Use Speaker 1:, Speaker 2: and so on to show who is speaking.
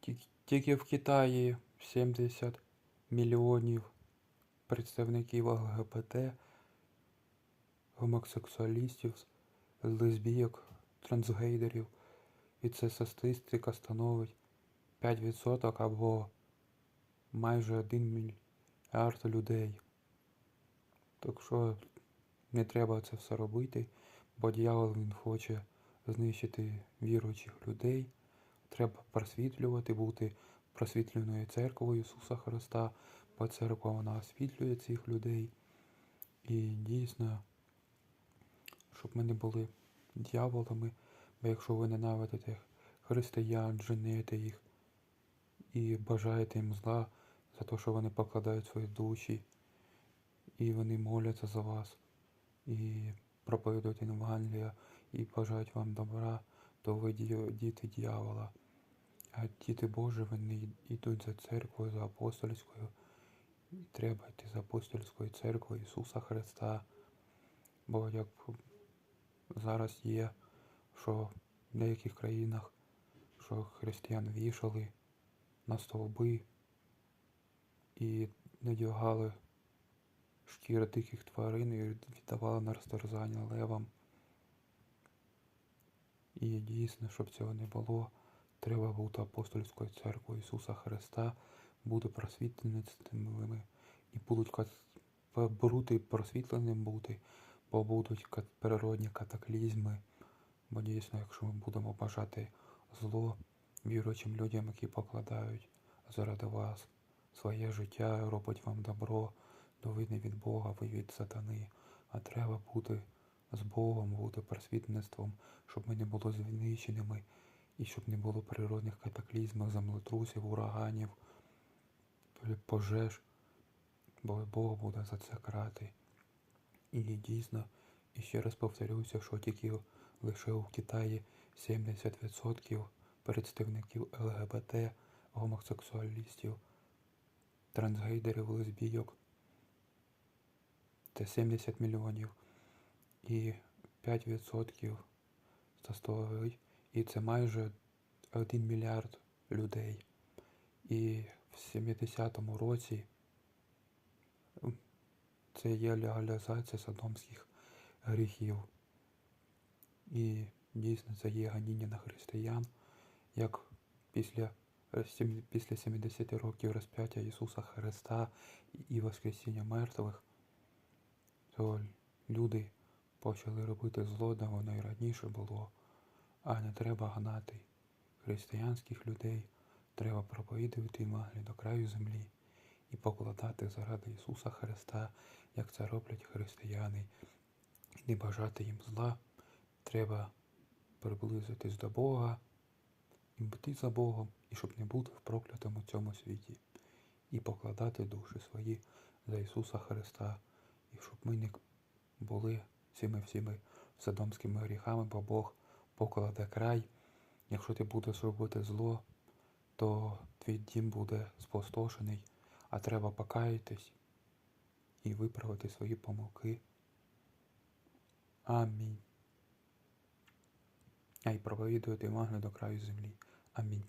Speaker 1: Ті- Тільки в Китаї 70 мільйонів представників ЛГБТ, гомосексуалістів, лесбійок, трансгейдерів. І це статистика становить 5% або майже 1 мільярд людей. Так що не треба це все робити, бо дьявол він хоче знищити віруючих людей. Треба просвітлювати, бути просвітленою церквою Ісуса Христа, бо церква вона освітлює цих людей. І дійсно, щоб ми не були дьяволами, бо якщо ви ненавидите християн, жените їх і бажаєте їм зла за те, що вони покладають свої душі, і вони моляться за вас, і проповідують Євангелія, і бажають вам добра, то ви діти дьявола. А діти Божі, вони йдуть за церквою, за апостольською. І треба йти за апостольською церквою Ісуса Христа. Бо як зараз є, що в деяких країнах, що християн вішали на стовби і надягали шкіри диких тварин і віддавали на розтерзання левам. І дійсно, щоб цього не було, треба бути апостольською церквою Ісуса Христа, бути просвітленими і будуть бути просвітленим бути, бо будуть природні катаклізми. Бо дійсно, якщо ми будемо бажати зло віруючим людям, які покладають заради вас своє життя, роблять вам добро, то ви не від Бога, ви від сатани. А треба бути з Богом, бути просвітництвом, щоб ми не були знищеними і щоб не було природних катаклізмів, землетрусів, ураганів, пожеж, бо Бог буде за це карати. І дійсно, і ще раз повторюся, що тільки лише у Китаї 70% представників ЛГБТ, гомосексуалістів, трансгейдерів, лесбійок. Це 70 мільйонів. І 5% составить, і це майже 1 мільярд людей. І в 70-му році це є легалізація содомських гріхів. І дійсно це є ганіння на християн, як після, після 70 років розп'яття Ісуса Христа і Воскресіння мертвих, то люди почали робити зло, де воно і раніше було, а не треба гнати християнських людей, треба проповідувати Євангеліє до краю землі і покладати заради Ісуса Христа, як це роблять християни, і не бажати їм зла. Треба приблизитись до Бога і бути за Богом, і щоб не бути в проклятому цьому світі, і покладати душі свої за Ісуса Христа, і щоб ми не були цими всіми содомськими гріхами, бо Бог покладе край. Якщо ти будеш робити зло, то твій дім буде спустошений, а треба покаятись і виправити свої помилки. Амінь. А й проповідувати Євангелію до краю землі. Амінь.